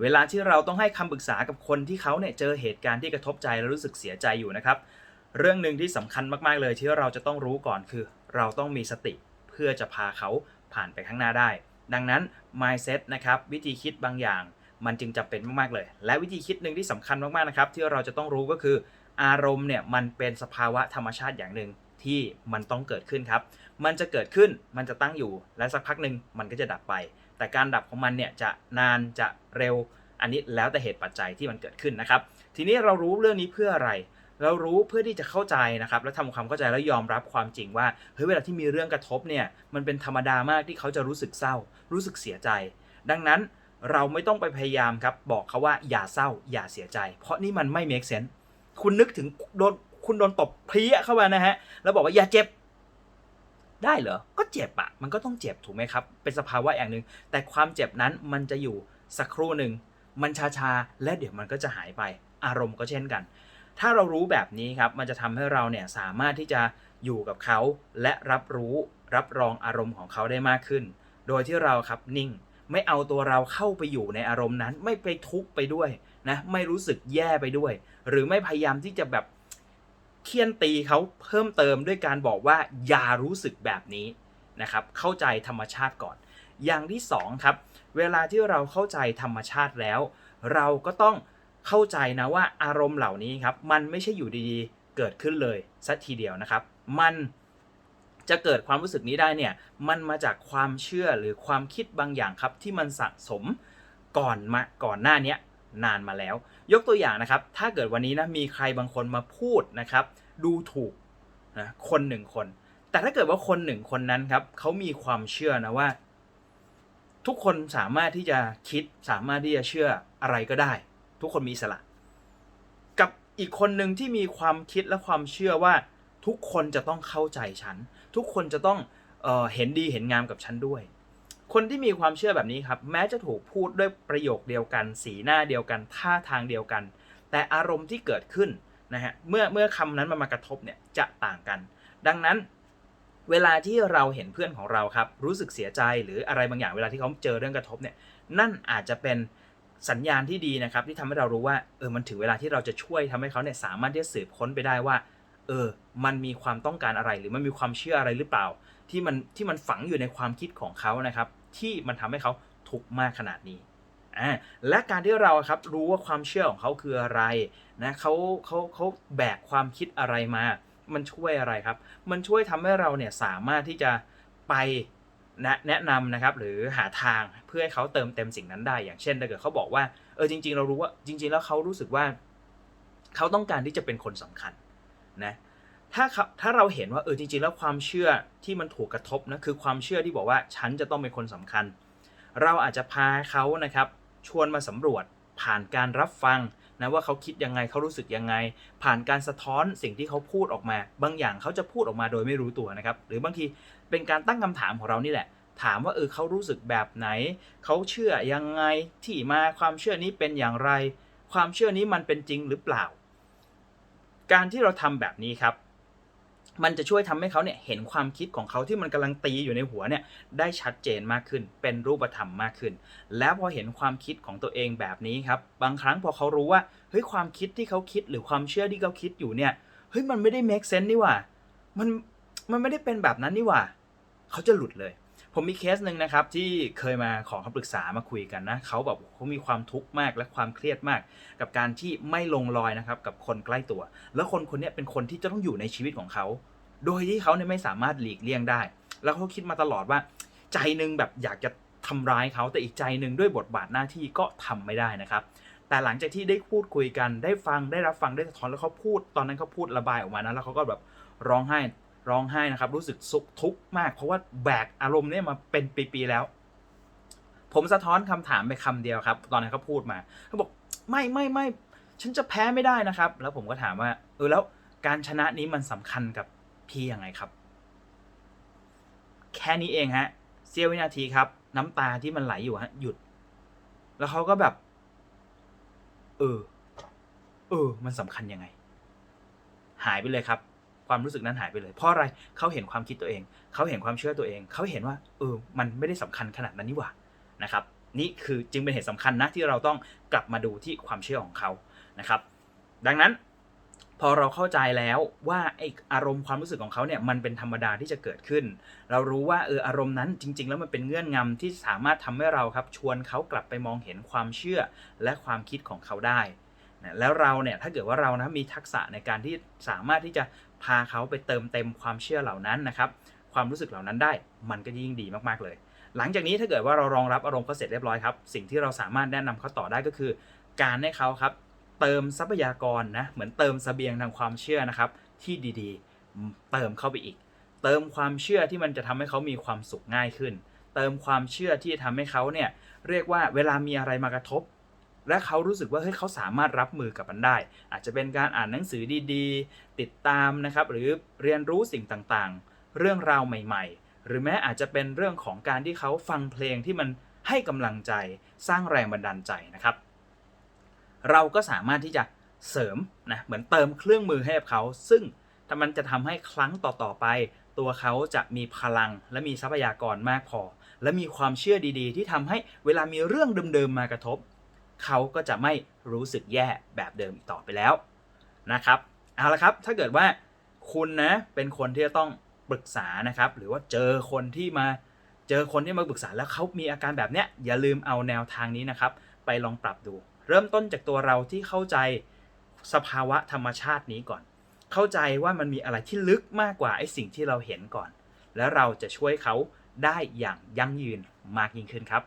เวลาที่เราต้องให้คำปรึกษากับคนที่เขาเนี่ยเจอเหตุการณ์ที่กระทบใจและรู้สึกเสียใจอยู่นะครับ เรื่องหนึ่งที่สำคัญมากๆเลยที่เราจะต้องรู้ก่อนคือ เราต้องมีสติเพื่อจะพาเขาผ่านไปข้างหน้าได้ ดังนั้น mindset นะครับวิธีคิดบางอย่าง มันจึงจำเป็นมากๆเลย และวิธีคิดหนึ่งที่สำคัญมากๆนะครับที่เราจะต้องรู้ก็คือ อารมณ์เนี่ยมันเป็นสภาวะธรรมชาติอย่างหนึ่งที่มันต้องเกิดขึ้นครับ มันจะเกิดขึ้น มันจะตั้งอยู่ และสักพักหนึ่งมันก็จะดับไป แต่การดับของมันเนี่ยจะนานจะเร็วอันนี้แล้วแต่เหตุปัจจัยที่มันเกิดขึ้นนะครับ ทีนี้เรารู้เรื่องนี้เพื่ออะไร เรารู้เพื่อที่จะเข้าใจนะครับ และทำความเข้าใจแล้วยอมรับความจริงว่าเฮ้ยเวลาที่มีเรื่องกระทบเนี่ยมันเป็นธรรมดามากที่เขาจะรู้สึกเศร้า รู้สึกเสียใจ ดังนั้นเราไม่ต้องไปพยายามครับบอกเขาว่าอย่าเศร้า อย่าเสียใจ เพราะนี่มันไม่ make sense คุณนึกถึงโดนคุณโดนตบเพี้ยเข้ามานะฮะแล้วบอกว่าอย่าเจ็บ ได้เหรอ ก็เจ็บอะมันก็ต้องเจ็บถูกไหมครับ เป็นสภาวะอย่างหนึ่ง แต่ความเจ็บนั้นมันจะอยู่สักครู่หนึ่ง มันชาชาๆและเดี๋ยวมันก็จะหายไป อารมณ์ก็เช่นกัน ถ้าเรารู้แบบนี้ครับ มันจะทำให้เราเนี่ยสามารถที่จะอยู่กับเขาและรับรู้รับรองอารมณ์ของเขาได้มากขึ้น โดยที่เราครับนิ่ง ไม่เอาตัวเราเข้าไปอยู่ในอารมณ์นั้น ไม่ไปทุกข์ไปด้วยนะ ไม่รู้สึกแย่ไปด้วย หรือไม่พยายามที่จะแบบ เคี่ยนตีเขาเพิ่มเติมด้วยการบอกว่าอย่ารู้สึกแบบนี้นะครับ เข้าใจธรรมชาติก่อน อย่างที่สองครับ เวลาที่เราเข้าใจธรรมชาติแล้ว เราก็ต้องเข้าใจนะว่าอารมณ์เหล่านี้ครับ มันไม่ใช่อยู่ดีๆ เกิดขึ้นเลยสักทีเดียวนะครับ มันจะเกิดความรู้สึกนี้ได้เนี่ย มันมาจากความเชื่อหรือความคิดบางอย่างครับที่มันสะสมก่อนมาก่อนหน้านี้ นานมาแล้ว ยกตัวอย่างนะครับ ถ้าเกิดวันนี้นะมีใครบางคนมาพูดนะครับ ดูถูกนะคนหนึ่งคน แต่ถ้าเกิดว่าคนหนึ่งคนนั้นครับเขามีความเชื่อนะว่า ทุกคนสามารถที่จะคิดสามารถที่จะเชื่ออะไรก็ได้ ทุกคนมีอิสละกับอีกคนหนึ่งที่มีความคิดและความเชื่อว่า ทุกคนจะต้องเข้าใจฉัน ทุกคนจะต้องเออเห็นดีเห็นงามกับฉันด้วย คนที่มีความเชื่อแบบนี้ครับ แม้จะถูกพูดด้วยประโยคเดียวกัน สีหน้าเดียวกัน ท่าทางเดียวกัน แต่อารมณ์ที่เกิดขึ้นนะฮะเมื่อเมื่อคำนั้นมันมากระทบเนี่ยจะต่างกัน ดังนั้นเวลาที่เราเห็นเพื่อนของเราครับรู้สึกเสียใจหรืออะไรบางอย่างเวลาที่เขาเจอเรื่องกระทบเนี่ยนั่นอาจจะเป็นสัญญาณที่ดีนะครับที่ทำให้เรารู้ว่าเออมันถึงเวลาที่เราจะช่วยทำให้เขาเนี่ยสามารถที่จะสืบค้นไปได้ว่าเออมันมีความต้องการอะไรหรือมันมีความเชื่ออะไรหรือเปล่า ที่มันที่มันฝังอยู่ในความคิดของเขานะครับ ที่มันทำให้เขาทุกข์มากขนาดนี้อ่าและการที่เราครับรู้ว่าความเชื่อของเขาคืออะไรนะเขาเขาเขาแบกความคิดอะไรมา มันช่วยอะไรครับ มันช่วยทำให้เราเนี่ยสามารถที่จะไปแนะแนะนำนะครับหรือหาทางเพื่อให้เขาเติมเต็มสิ่งนั้นได้ อย่างเช่นถ้าเกิดเขาบอกว่าเออจริง ๆ เรารู้ว่าจริง ๆ แล้วเขารู้สึกว่า เขาต้องการที่จะเป็นคนสำคัญนะ ถ้าเขาถ้าเราเห็นว่าเออจริงๆแล้วความเชื่อที่มันถูกกระทบนะคือความเชื่อที่บอกว่าฉันจะต้องเป็นคนสำคัญ เราอาจจะพาเขานะครับชวนมาสำรวจผ่านการรับฟังนะว่าเขาคิดยังไงเขารู้สึกยังไง ผ่านการสะท้อนสิ่งที่เขาพูดออกมา บางอย่างเขาจะพูดออกมาโดยไม่รู้ตัวนะครับหรือบางทีเป็นการตั้งคำถามของเรานี่แหละ ถามว่าเออเขารู้สึกแบบไหน เขาเชื่อยังไงที่มาความเชื่อนี้เป็นอย่างไร ความเชื่อนี้มันเป็นจริงหรือเปล่า การที่เราทำแบบนี้ครับ มันจะช่วยทำให้เขาเนี่ยเห็นความคิดของเขาที่มันกำลังตีอยู่ในหัวเนี่ยได้ชัดเจนมากขึ้น เป็นรูปธรรมมากขึ้น แล้วพอเห็นความคิดของตัวเองแบบนี้ครับบางครั้งพอเขารู้ว่าเฮ้ยความคิดที่เขาคิดหรือความเชื่อที่เขาคิดอยู่เนี่ยเฮ้ยมันไม่ได้ make sense นี่หว่ามันมันไม่ได้เป็นแบบนั้นนี่หว่า เขาจะหลุดเลย ผมมีเคสหนึ่งนะครับที่เคยมาขอคำปรึกษามาคุยกันนะเขาแบบเขามีความทุกข์มากและความเครียดมาก กับการที่ไม่ลงรอยนะครับกับคนใกล้ตัว แล้วคนคนนี้เป็นคนที่จะต้องอยู่ในชีวิตของเขา โดยที่เขาเนี่ยไม่สามารถหลีกเลี่ยงได้ แล้วเขาคิดมาตลอดว่า ใจหนึ่งแบบอยากจะทำร้ายเขาแต่อีกใจหนึ่งด้วยบทบาทหน้าที่ก็ทำไม่ได้นะครับ แต่หลังจากที่ได้พูดคุยกันได้ฟังได้รับฟังได้สะท้อนแล้วเขาพูดตอนนั้นเขาพูดระบายออกมานะแล้วเขาก็แบบร้องไห้ ร้องไห้นะครับ รู้สึกสุขทุกข์มาก เพราะว่าแบกอารมณ์เนี่ยมาเป็นปีๆแล้ว ผมสะท้อนคำถามไปคำเดียวครับ ตอนนั้นเขาพูดมาเขาบอกไม่ไม่ไม่ฉันจะแพ้ไม่ได้นะครับ แล้วผมก็ถามว่า เออแล้วการชนะนี้มันสำคัญกับพี่ยังไงครับ แค่นี้เองฮะเสี้ยววินาทีครับ น้ำตาที่มันไหลอยู่ฮะหยุด แล้วเขาก็แบบ เออ เออ มันสำคัญยังไง หายไปเลยครับ ความรู้สึกนั้นหายไปเลย เพราะอะไรเขาเห็นความคิดตัวเอง เขาเห็นความเชื่อตัวเอง เขาเห็นว่าเออมันไม่ได้สำคัญขนาดนั้นนี่หว่านะครับนี่คือจึงเป็นเหตุสำคัญนะที่เราต้องกลับมาดูที่ความเชื่อของเขานะครับ ดังนั้นพอเราเข้าใจแล้วว่าไออารมณ์ความรู้สึกของเขาเนี่ยมันเป็นธรรมดาที่จะเกิดขึ้น เรารู้ว่าเอออารมณ์นั้นจริง ๆ แล้วมันเป็นเงื่อนงำที่สามารถทำให้เราครับชวนเขากลับไปมองเห็นความเชื่อและความคิดของเขาได้นะแล้วเราเนี่ยถ้าเกิดว่าเรานะมีทักษะในการที่สามารถที่จะ พาเขาไปเติมเต็มความเชื่อเหล่านั้นนะครับ ความรู้สึกเหล่านั้นได้มันก็ยิ่งดีมากๆเลย หลังจากนี้ถ้าเกิดว่าเรารองรับอารมณ์เขาเสร็จเรียบร้อยครับ สิ่งที่เราสามารถแนะนำเขาต่อได้ก็คือ การให้เขาครับเติมทรัพยากรนะเหมือนเติมเสบียงทางความเชื่อนะครับ ที่ดีๆ เติมเข้าไปอีก เติมความเชื่อที่มันจะทำให้เขามีความสุขง่ายขึ้น เติมความเชื่อที่จะทำให้เขาเนี่ยเรียกว่าเวลามีอะไรมากระทบ และเขารู้สึกว่าเฮ้ยเขาสามารถรับมือกับมันได้ อาจจะเป็นการอ่านหนังสือดีๆ ติดตามนะครับหรือเรียนรู้สิ่งต่างๆ เรื่องราวใหม่ ๆ หรือแม้อาจจะเป็นเรื่องของการที่เขาฟังเพลงที่มันให้กำลังใจสร้างแรงบันดาลใจนะครับ เราก็สามารถที่จะเสริมนะเหมือนเติมเครื่องมือให้กับเขา ซึ่งถ้ามันจะทำให้ครั้งต่อๆไป ตัวเขาจะมีพลังและมีทรัพยากรมากพอ และมีความเชื่อดีๆ ที่ทำให้เวลามีเรื่องเดิมๆมากระทบ เขาก็จะไม่รู้สึกแย่แบบเดิมอีกต่อไปแล้วนะครับเอาละครับถ้าเกิดว่าคุณนะเป็นคนที่จะต้องปรึกษานะครับ หรือว่าเจอคนที่มาเจอคนที่มาปรึกษาแล้วเขามีอาการแบบเนี้ยอย่าลืมเอาแนวทางนี้นะครับ ไปลองปรับดู เริ่มต้นจากตัวเราที่เข้าใจสภาวะธรรมชาตินี้ก่อน เข้าใจว่ามันมีอะไรที่ลึกมากกว่าไอ้สิ่งที่เราเห็นก่อน แล้วเราจะช่วยเขาได้อย่างยั่งยืนมากยิ่งขึ้นครับ